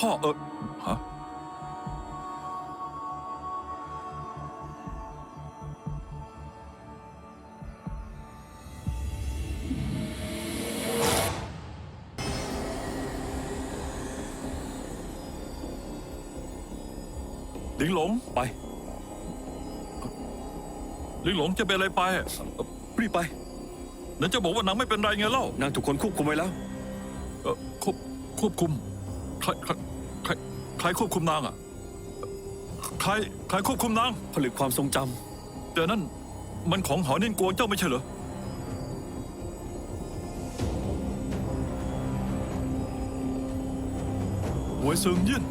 พ่อเออฮะลิงหลงไปลิงหลงจะเป็นอะไรไปรีบไปนั่นจะบอกว่านางไม่เป็นไรไงเล่านางถูกคนควบคุมไว้แล้ว เอ่อควบควบคุมใครใคร ใครใครควบคุมนางอะ ใครใครควบคุมนาง ผลึกความทรงจแต่นั่นมันของหอนินกวงเจ้าไม่ใช่เหรอ หวยเซิงยื่น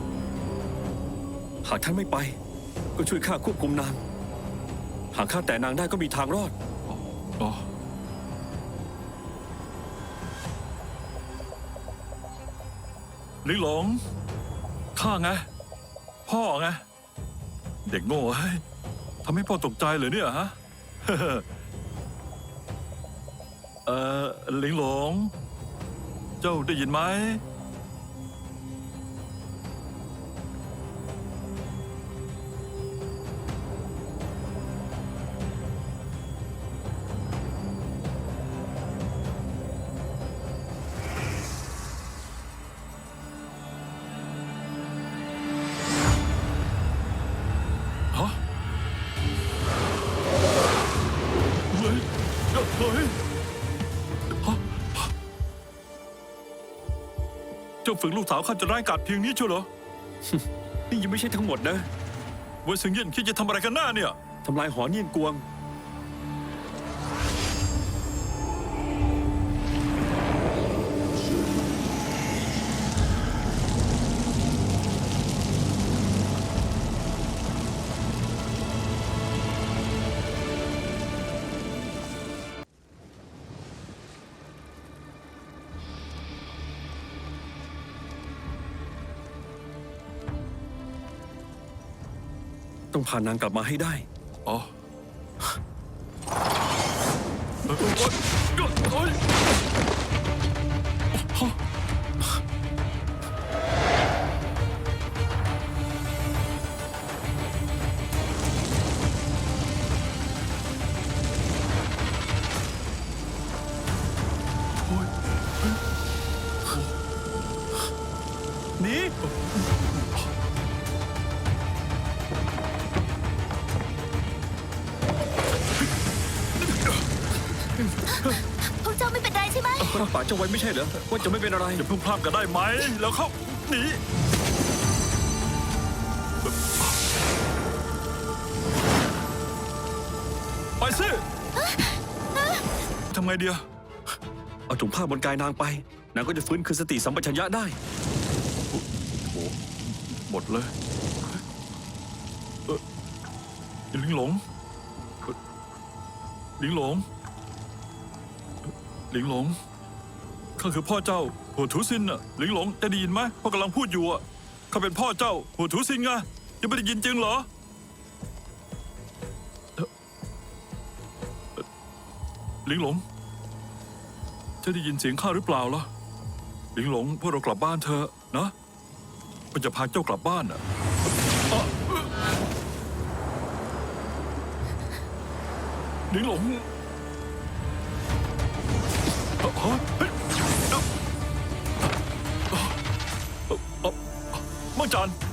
ำหากท่านไม่ไป ก็ช่วยข้าควบคุมนาง หากข้าแต่นางได้ก็มีทางรอด อ๋อลิงหลง ข้าไง พ่อไง เด็กโง่เฮ้ยทำให้พ่อตกใจเลยเนี่ยฮะ เออลิงหลง เจ้าได้ยินไหม เฮ้ยฮะเจ้าฝึกลูกสาวข้าจะร้ายกาจเพียงนี้เชียวเหรอ นี่ยังไม่ใช่ทั้งหมดนะเวยเซิงเย็นคิดจะทำอะไรกันหน้าเนี่ย ทำลายหอเนียนกวง ต้องพานางกลับมาให้ได้ อ๋อ ช่ไหมก็รับปากเจ้าไว้ไม่ใช่เหรอว่าจะไม่เป็นอะไรอย่าเพิ่งพลาดกันได้ไหม แล้วเขาหนีไปสิทำไงเดียวเอาถุงผ้าบนกายนางไป นางก็จะฟื้นคืนสติสัมปชัญญะได้หมดเลยเออลิงหลงลิงหลง เอ่อลิงหลงข้าคือพ่อเจ้าหัวถูซินน่ะหลิงหลงจะได้ยินไหมพ่อกำลังพูดอยู่อะข้าเป็นพ่อเจ้าหัวถูซินไงยังไม่ได้ยินจริงเหรอเอ่อเอ่อลิงหลงจะได้ยินเสียงข้าหรือเปล่าล่ะหลิงหลงพวกเรากลับบ้านเถอะนะมันจะพาเจ้ากลับบ้านอะอะหนิงหลง มังจัน